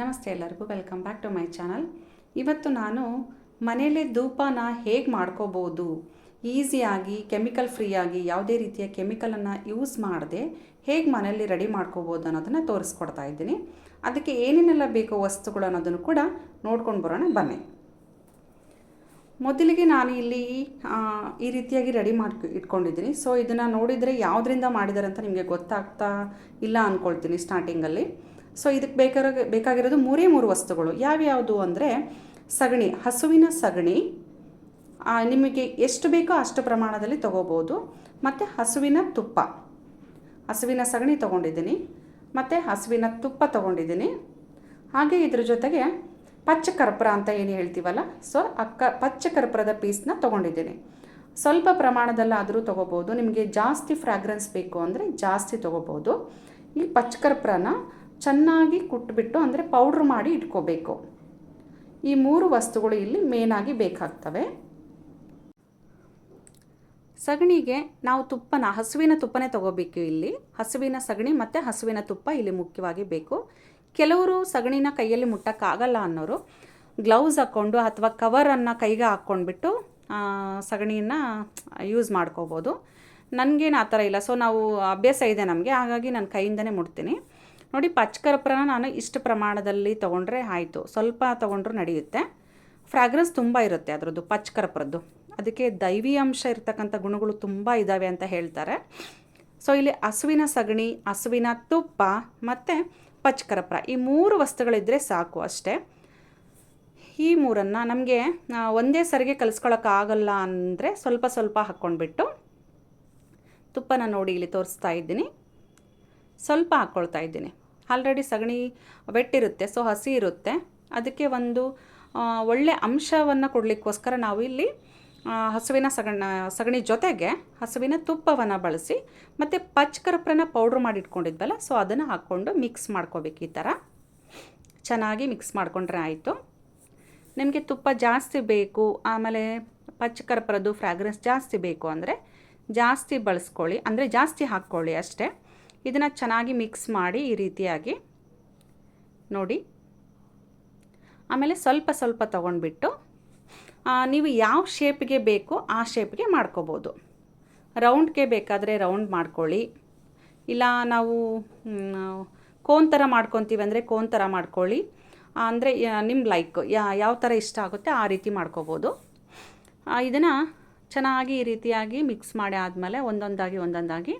ನಮಸ್ತೆ ಎಲ್ಲರಿಗೂ welcome back to my channel ಇವತ್ತು ನಾನು ಮನೆಯಲ್ಲೇ ಧೂಪನ ಹೇಗೆ ಮಾಡ್ಕೋಬೋದು? ಈಸಿಯಾಗಿ ಕೆಮಿಕಲ್ ಫ್ರೀಯಾಗಿ ಯಾವುದೇ ರೀತಿಯ ಕೆಮಿಕಲನ್ನು ಯೂಸ್ ಮಾಡದೆ ಹೇಗೆ ಮನೆಯಲ್ಲಿ ರೆಡಿ ಮಾಡ್ಕೋಬೋದು ಅನ್ನೋದನ್ನು ತೋರಿಸ್ಕೊಡ್ತಾ ಇದ್ದೀನಿ. ಅದಕ್ಕೆ ಏನೇನೆಲ್ಲ ಬೇಕೋ ವಸ್ತುಗಳು ಅನ್ನೋದನ್ನು ಕೂಡ ನೋಡ್ಕೊಂಡು ಬರೋಣ, ಬನ್ನಿ. ಮೊದಲಿಗೆ ನಾನು ಇಲ್ಲಿ ಈ ರೀತಿಯಾಗಿ ರೆಡಿ ಮಾಡಿ ಇಟ್ಕೊಂಡಿದ್ದೀನಿ. ಸೊ ಇದನ್ನು ನೋಡಿದರೆ ಯಾವುದರಿಂದ ಮಾಡಿದ್ದಾರೆ ಅಂತ ನಿಮಗೆ ಗೊತ್ತಾಗ್ತಾ ಇಲ್ಲ ಅಂದ್ಕೊಳ್ತೀನಿ ಸ್ಟಾರ್ಟಿಂಗಲ್ಲಿ ಸೊ ಇದಕ್ಕೆ ಬೇಕಾಗ ಬೇಕಾಗಿರೋದು ಮೂರೇ ಮೂರು ವಸ್ತುಗಳು. ಯಾವ್ಯಾವುದು ಅಂದರೆ ಸಗಣಿ, ಹಸುವಿನ ಸಗಣಿ ನಿಮಗೆ ಎಷ್ಟು ಬೇಕೋ ಅಷ್ಟು ಪ್ರಮಾಣದಲ್ಲಿ ತೊಗೋಬೋದು. ಮತ್ತು ಹಸುವಿನ ತುಪ್ಪ. ಹಸುವಿನ ಸಗಣಿ ತೊಗೊಂಡಿದ್ದೀನಿ. ಮತ್ತು ಹಸುವಿನ ತುಪ್ಪ ತೊಗೊಂಡಿದ್ದೀನಿ. ಹಾಗೆ ಇದ್ರ ಜೊತೆಗೆ ಪಚ್ಚ ಕರ್ಪೂರ ಅಂತ ಏನು ಹೇಳ್ತೀವಲ್ಲ? ಸೊ ಅಕ್ಕ, ಪಚ್ಚ ಕರ್ಪೂರದ ಪೀಸ್ನ ತೊಗೊಂಡಿದ್ದೀನಿ. ಸ್ವಲ್ಪ ಪ್ರಮಾಣದಲ್ಲಾದರೂ ತೊಗೋಬೋದು. ನಿಮಗೆ ಜಾಸ್ತಿ ಫ್ರಾಗ್ರೆನ್ಸ್ ಬೇಕು ಅಂದರೆ ಜಾಸ್ತಿ ತೊಗೋಬೋದು. ಈ ಪಚ್ಚ ಕರ್ಪೂರನ ಚೆನ್ನಾಗಿ ಕುಟ್ಬಿಟ್ಟು ಅಂದರೆ ಪೌಡ್ರ್ ಮಾಡಿ ಇಟ್ಕೋಬೇಕು. ಈ ಮೂರು ವಸ್ತುಗಳು ಇಲ್ಲಿ ಮೇನಾಗಿ ಬೇಕಾಗ್ತವೆ. ಸಗಣಿಗೆ ನಾವು ತುಪ್ಪನ, ಹಸುವಿನ ತುಪ್ಪನೇ ತಗೋಬೇಕು ಇಲ್ಲಿ. ಹಸುವಿನ ಸಗಣಿ ಮತ್ತು ಹಸುವಿನ ತುಪ್ಪ ಇಲ್ಲಿ ಮುಖ್ಯವಾಗಿ ಬೇಕು. ಕೆಲವರು ಸಗಣಿನ ಕೈಯಲ್ಲಿ ಮುಟ್ಟಕ್ಕಾಗಲ್ಲ ಅನ್ನೋರು ಗ್ಲೌಸ್ ಹಾಕ್ಕೊಂಡು ಅಥವಾ ಕವರನ್ನು ಕೈಗೆ ಹಾಕ್ಕೊಂಡ್ಬಿಟ್ಟು ಸಗಣಿನ ಯೂಸ್ ಮಾಡ್ಕೋಬೋದು. ನನಗೇನು ಆ ಥರ ಇಲ್ಲ. ಸೊ ನಾವು ಅಭ್ಯಾಸ ಇದೆ ನಮಗೆ. ಹಾಗಾಗಿ ನಾನು ಕೈಯಿಂದನೇ ಮುಡ್ತೀನಿ ನೋಡಿ, ಪಚ್ಕರ್ಪೂರನ ನಾನು ಇಷ್ಟು ಪ್ರಮಾಣದಲ್ಲಿ ತೊಗೊಂಡ್ರೆ ಆಯಿತು. ಸ್ವಲ್ಪ ತೊಗೊಂಡ್ರೂ ನಡೆಯುತ್ತೆ. ಫ್ರಾಗ್ರೆನ್ಸ್ ತುಂಬ ಇರುತ್ತೆ ಅದರದ್ದು, ಪಚ್ಕರ್ಪುರದ್ದು. ಅದಕ್ಕೆ ದೈವಿ ಅಂಶ ಇರ್ತಕ್ಕಂಥ ಗುಣಗಳು ತುಂಬ ಇದ್ದಾವೆ ಅಂತ ಹೇಳ್ತಾರೆ. ಸೊ ಇಲ್ಲಿ ಹಸುವಿನ ಸಗಣಿ, ಹಸುವಿನ ತುಪ್ಪ ಮತ್ತು ಪಚ್ಕರ್ಪುರ. ಈ ಮೂರು ವಸ್ತುಗಳಿದ್ದರೆ ಸಾಕು ಅಷ್ಟೇ. ಈ ಮೂರನ್ನು ನಮಗೆ ಒಂದೇ ಸರಿಗೆ ಕಲಿಸ್ಕೊಳಕ್ಕಾಗಲ್ಲ ಅಂದರೆ ಸ್ವಲ್ಪ ಸ್ವಲ್ಪ ಹಾಕ್ಕೊಂಡ್ಬಿಟ್ಟು ತುಪ್ಪನ ನೋಡಿ ಇಲ್ಲಿ ತೋರಿಸ್ತಾ ಇದ್ದೀನಿ. ಸ್ವಲ್ಪ ಹಾಕ್ಕೊಳ್ತಾ ಇದ್ದೀನಿ. ಆಲ್ರೆಡಿ ಸಗಣಿ ವೆಟ್ಟಿರುತ್ತೆ ಸೊ ಹಸಿ ಇರುತ್ತೆ. ಅದಕ್ಕೆ ಒಂದು ಒಳ್ಳೆ ಅಂಶವನ್ನು ಕೊಡಲಿಕ್ಕೋಸ್ಕರ ನಾವು ಇಲ್ಲಿ ಹಸುವಿನ ಸಗಣ, ಸಗಣಿ ಜೊತೆಗೆ ಹಸುವಿನ ತುಪ್ಪವನ್ನು ಬಳಸಿ, ಮತ್ತು ಪಚ್ಕರ್ಪ್ರನ ಪೌಡ್ರ್ ಮಾಡಿ ಇಟ್ಕೊಂಡಿದ್ವಲ್ಲ ಸೊ ಅದನ್ನು ಹಾಕ್ಕೊಂಡು ಮಿಕ್ಸ್ ಮಾಡ್ಕೋಬೇಕು ಈ ಥರ ಚೆನ್ನಾಗಿ ಮಿಕ್ಸ್ ಮಾಡಿಕೊಂಡ್ರೆ ಆಯಿತು. ನಿಮಗೆ ತುಪ್ಪ ಜಾಸ್ತಿ ಬೇಕು, ಆಮೇಲೆ ಪಚ್ಕರ್ಪ್ರದು ಫ್ರಾಗ್ರೆನ್ಸ್ ಜಾಸ್ತಿ ಬೇಕು ಅಂದರೆ ಜಾಸ್ತಿ ಬಳಸ್ಕೊಳ್ಳಿ, ಅಂದರೆ ಜಾಸ್ತಿ ಹಾಕ್ಕೊಳ್ಳಿ ಅಷ್ಟೇ. ಇದನ್ನು ಚೆನ್ನಾಗಿ ಮಿಕ್ಸ್ ಮಾಡಿ ಈ ರೀತಿಯಾಗಿ ನೋಡಿ. ಆಮೇಲೆ ಸ್ವಲ್ಪ ಸ್ವಲ್ಪ ತಗೊಂಡ್ಬಿಟ್ಟು ನೀವು ಯಾವ ಶೇಪ್ಗೆ ಬೇಕೋ ಆ ಶೇಪ್ಗೆ ಮಾಡ್ಕೋಬೋದು. ರೌಂಡ್ಗೆ ಬೇಕಾದರೆ ರೌಂಡ್ ಮಾಡ್ಕೊಳ್ಳಿ. ಇಲ್ಲ ನಾವು ಕೋನ್ ಥರ ಮಾಡ್ಕೊತೀವಿ ಅಂದರೆ ಕೋನ್ ಥರ ಮಾಡ್ಕೊಳ್ಳಿ. ಅಂದರೆ ನಿಮ್ಮ ಲೈಕ್ ಯಾವ ಥರ ಇಷ್ಟ ಆಗುತ್ತೆ ಆ ರೀತಿ ಮಾಡ್ಕೋಬೋದು. ಇದನ್ನು ಚೆನ್ನಾಗಿ ಈ ರೀತಿಯಾಗಿ ಮಿಕ್ಸ್ ಮಾಡಿ ಆದಮೇಲೆ ಒಂದೊಂದಾಗಿ ಒಂದೊಂದಾಗಿ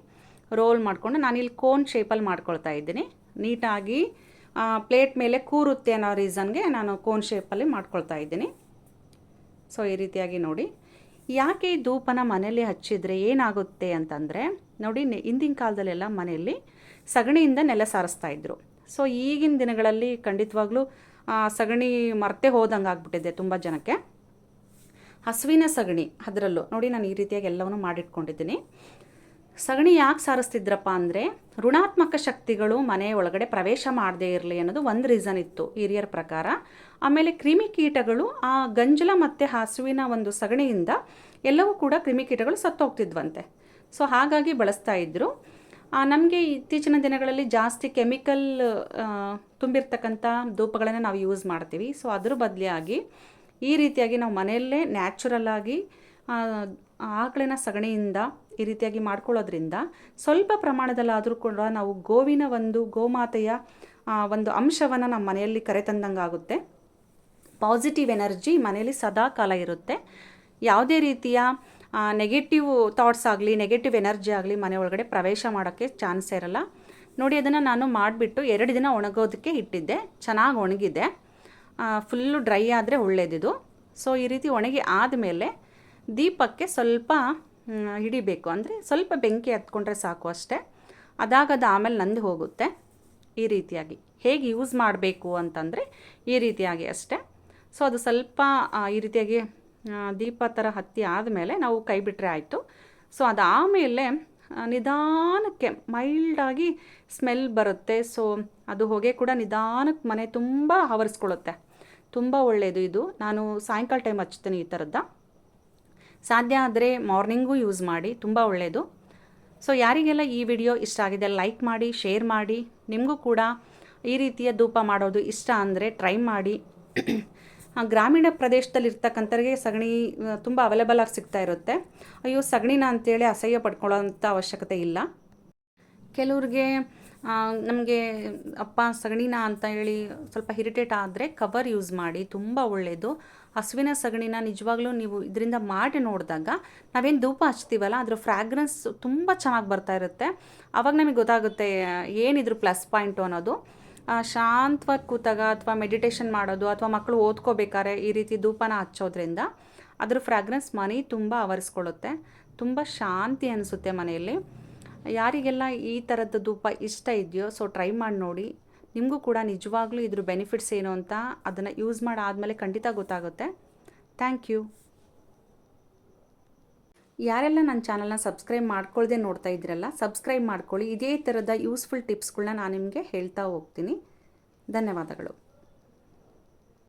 ರೋಲ್ ಮಾಡಿಕೊಂಡು ಇಲ್ಲಿ ಕೋನ್ ಶೇಪಲ್ಲಿ ಮಾಡ್ಕೊಳ್ತಾ ಇದ್ದೀನಿ. ನೀಟಾಗಿ ಪ್ಲೇಟ್ ಮೇಲೆ ಕೂರುತ್ತೆ ಅನ್ನೋ ರೀಸನ್ಗೆ ನಾನು ಕೋನ್ ಶೇಪಲ್ಲಿ ಮಾಡ್ಕೊಳ್ತಾ ಇದ್ದೀನಿ. ಸೊ ಈ ರೀತಿಯಾಗಿ ನೋಡಿ. ಯಾಕೆ ಈ ಧೂಪನ ಮನೆಯಲ್ಲಿ ಹಚ್ಚಿದರೆ ಏನಾಗುತ್ತೆ ಅಂತಂದರೆ, ನೋಡಿ ಹಿಂದಿನ ಕಾಲದಲ್ಲೆಲ್ಲ ಮನೆಯಲ್ಲಿ ಸಗಣಿಯಿಂದ ನೆಲ ಸಾರಿಸ್ತಾ ಇದ್ರು. ಸೊ ಈಗಿನ ದಿನಗಳಲ್ಲಿ ಖಂಡಿತವಾಗ್ಲೂ ಸಗಣಿ ಮರ್ತೆ ಹೋದಂಗೆ ಆಗ್ಬಿಟ್ಟಿದೆ ತುಂಬ ಜನಕ್ಕೆ. ಹಸುವಿನ ಸಗಣಿ ಅದರಲ್ಲೂ, ನೋಡಿ, ನಾನು ಈ ರೀತಿಯಾಗಿ ಎಲ್ಲವನ್ನೂ ಮಾಡಿಟ್ಕೊಂಡಿದ್ದೀನಿ. ಸಗಣಿ ಯಾಕೆ ಸಾರಿಸ್ತಿದ್ರಪ್ಪ ಅಂದರೆ ಋಣಾತ್ಮಕ ಶಕ್ತಿಗಳು ಮನೆ ಒಳಗಡೆ ಪ್ರವೇಶ ಮಾಡದೇ ಇರಲಿ ಅನ್ನೋದು ಒಂದು ರೀಸನ್ ಇತ್ತು ಹಿರಿಯರ ಪ್ರಕಾರ. ಆಮೇಲೆ ಕ್ರಿಮಿಕೀಟಗಳು ಆ ಗಂಜಲ ಮತ್ತು ಹಾಸುವಿನ ಒಂದು ಸಗಣಿಯಿಂದ ಎಲ್ಲವೂ ಕೂಡ ಕ್ರಿಮಿಕೀಟಗಳು ಸತ್ತೋಗ್ತಿದ್ವಂತೆ. ಸೊ ಹಾಗಾಗಿ ಬಳಸ್ತಾ ಇದ್ದರು ನಮಗೆ ಇತ್ತೀಚಿನ ದಿನಗಳಲ್ಲಿ ಜಾಸ್ತಿ ಕೆಮಿಕಲ್ ತುಂಬಿರ್ತಕ್ಕಂಥ ಧೂಪಗಳನ್ನು ನಾವು ಯೂಸ್ ಮಾಡ್ತೀವಿ. ಸೊ ಅದ್ರ ಬದಲಿಯಾಗಿ ಈ ರೀತಿಯಾಗಿ ನಾವು ಮನೆಯಲ್ಲೇ ನ್ಯಾಚುರಲ್ ಆಗಿ ಆ, ಆಕಳಿನ ಸಗಣಿಯಿಂದ ಈ ರೀತಿಯಾಗಿ ಮಾಡ್ಕೊಳ್ಳೋದ್ರಿಂದ ಸ್ವಲ್ಪ ಪ್ರಮಾಣದಲ್ಲಾದರೂ ಕೂಡ ನಾವು ಗೋವಿನ ಒಂದು ಗೋಮಾತೆಯ ಒಂದು ಅಂಶವನ್ನು ನಮ್ಮ ಮನೆಯಲ್ಲಿ ಕರೆತಂದಂಗಾಗುತ್ತೆ ಪಾಸಿಟಿವ್ ಎನರ್ಜಿ ಮನೆಯಲ್ಲಿ ಸದಾ ಕಾಲ ಇರುತ್ತೆ. ಯಾವುದೇ ರೀತಿಯ ನೆಗೆಟಿವ್ ಥಾಟ್ಸ್ ಆಗಲಿ ನೆಗೆಟಿವ್ ಎನರ್ಜಿ ಆಗಲಿ ಮನೆ ಒಳಗಡೆ ಪ್ರವೇಶ ಮಾಡೋಕ್ಕೆ ಚಾನ್ಸ್ ಇರಲ್ಲ. ನೋಡಿ, ಅದನ್ನು ನಾನು ಮಾಡಿಬಿಟ್ಟು ಎರಡು ದಿನ ಒಣಗೋದಕ್ಕೆ ಇಟ್ಟಿದ್ದೆ. ಚೆನ್ನಾಗಿ ಒಣಗಿದೆ. ಫುಲ್ಲು ಡ್ರೈ ಆದರೆ ಒಳ್ಳೇದಿದು. ಸೊ ಈ ರೀತಿ ಒಣಗಿ ಆದಮೇಲೆ ದೀಪಕ್ಕೆ ಸ್ವಲ್ಪ ಹಿಡಿಬೇಕು. ಅಂದರೆ ಸ್ವಲ್ಪ ಬೆಂಕಿ ಹತ್ಕೊಂಡ್ರೆ ಸಾಕು ಅಷ್ಟೇ. ಅದಾಗದು ಆಮೇಲೆ ನಂದು ಹೋಗುತ್ತೆ ಈ ರೀತಿಯಾಗಿ. ಹೇಗೆ ಯೂಸ್ ಮಾಡಬೇಕು ಅಂತಂದರೆ ಈ ರೀತಿಯಾಗಿ ಅಷ್ಟೇ. ಸೊ ಅದು ಸ್ವಲ್ಪ ಈ ರೀತಿಯಾಗಿ ದೀಪ ಥರ ಹತ್ತಿ ಆದಮೇಲೆ ನಾವು ಕೈ ಬಿಟ್ಟರೆ ಆಯಿತು. ಸೊ ಅದಾದಮೇಲೆ ನಿಧಾನಕ್ಕೆ ಮೈಲ್ಡಾಗಿ ಸ್ಮೆಲ್ ಬರುತ್ತೆ. ಸೊ ಅದು ಹೊಗೆ ಕೂಡ ನಿಧಾನಕ್ಕೆ ಮನೆ ತುಂಬ ಆವರಿಸ್ಕೊಳ್ಳುತ್ತೆ ತುಂಬ ಒಳ್ಳೆಯದು ಇದು. ನಾನು ಸಾಯಂಕಾಲ ಟೈಮ್ ಹಚ್ತೀನಿ ಈ ಥರದ್ದು ಸಾಧ್ಯ ಆದರೆ ಮಾರ್ನಿಂಗೂ ಯೂಸ್ ಮಾಡಿ, ತುಂಬ ಒಳ್ಳೆಯದು ಸೊ ಯಾರಿಗೆಲ್ಲ ಈ ವಿಡಿಯೋ ಇಷ್ಟ ಆಗಿದೆ, ಲೈಕ್ ಮಾಡಿ, ಶೇರ್ ಮಾಡಿ, ನಿಮಗೂ ಕೂಡ ಈ ರೀತಿಯ ಧೂಪ ಮಾಡೋದು ಇಷ್ಟ ಅಂದರೆ ಟ್ರೈ ಮಾಡಿ. ಗ್ರಾಮೀಣ ಪ್ರದೇಶದಲ್ಲಿ ಇರ್ತಕ್ಕಂಥವ್ರಿಗೆ ಸಗಣಿ ತುಂಬ ಅವೈಲೇಬಲ್ ಆಗಿ ಸಿಗ್ತಾ ಇರುತ್ತೆ. ಅಯ್ಯೋ, ಸಗಣಿನ ಅಂತೇಳಿ ಅಸಹ್ಯ ಪಡ್ಕೊಳ್ಳೋಂಥ ಅವಶ್ಯಕತೆ ಇಲ್ಲ. ಕೆಲವ್ರಿಗೆ ನಮಗೆ ಅಪ್ಪ ಸಗಣಿನ ಅಂತ ಹೇಳಿ ಸ್ವಲ್ಪ ಹಿರಿಟೇಟ್ ಆದರೆ ಕವರ್ ಯೂಸ್ ಮಾಡಿ, ತುಂಬ ಒಳ್ಳೆಯದು ಹಸುವಿನ ಸಗಣಿನ ನಿಜವಾಗ್ಲೂ ನೀವು ಇದರಿಂದ ಮಾಡಿ ನೋಡಿದಾಗ ನಾವೇನು ಧೂಪ ಹಚ್ತೀವಲ್ಲ, ಅದರ ಫ್ರ್ಯಾಗ್ರೆನ್ಸ್ ತುಂಬ ಚೆನ್ನಾಗಿ ಬರ್ತಾ ಇರುತ್ತೆ. ಆವಾಗ ನಮಗೆ ಗೊತ್ತಾಗುತ್ತೆ, ಏನಿದ್ರು ಪ್ಲಸ್ ಪಾಯಿಂಟು ಅನ್ನೋದು. ಶಾಂತವಾಗಿ ಕೂತಾಗ ಅಥವಾ ಮೆಡಿಟೇಷನ್ ಮಾಡೋದು ಅಥವಾ ಮಕ್ಕಳು ಓದ್ಕೋಬೇಕಾದ್ರೆ ಈ ರೀತಿ ಧೂಪನ ಹಚ್ಚೋದ್ರಿಂದ ಅದರ ಫ್ರಾಗ್ರೆನ್ಸ್ ಮನೆ ತುಂಬ ಆವರಿಸ್ಕೊಳ್ಳುತ್ತೆ. ತುಂಬ ಶಾಂತಿ ಅನಿಸುತ್ತೆ ಮನೆಯಲ್ಲಿ. ಯಾರಿಗೆಲ್ಲ ಈ ಥರದ್ದು ಧೂಪ ಇಷ್ಟ ಇದೆಯೋ ಸೊ ಟ್ರೈ ಮಾಡಿ ನೋಡಿ. ನಿಮಗೂ ಕೂಡ ನಿಜವಾಗ್ಲೂ ಇದ್ರ ಬೆನಿಫಿಟ್ಸ್ ಏನು ಅಂತ ಅದನ್ನು ಯೂಸ್ ಮಾಡಾದಮೇಲೆ ಖಂಡಿತ ಗೊತ್ತಾಗುತ್ತೆ. ಥ್ಯಾಂಕ್ ಯು ಯಾರೆಲ್ಲ ನನ್ನ ಚಾನಲ್ನ ಸಬ್ಸ್ಕ್ರೈಬ್ ಮಾಡ್ಕೊಳ್ದೆ ನೋಡ್ತಾ ಇದ್ರಲ್ಲ ಸಬ್ಸ್ಕ್ರೈಬ್ ಮಾಡ್ಕೊಳ್ಳಿ. ಇದೇ ಥರದ ಯೂಸ್ಫುಲ್ ಟಿಪ್ಸ್ಗಳನ್ನ ನಾನು ನಿಮಗೆ ಹೇಳ್ತಾ ಹೋಗ್ತೀನಿ. ಧನ್ಯವಾದಗಳು.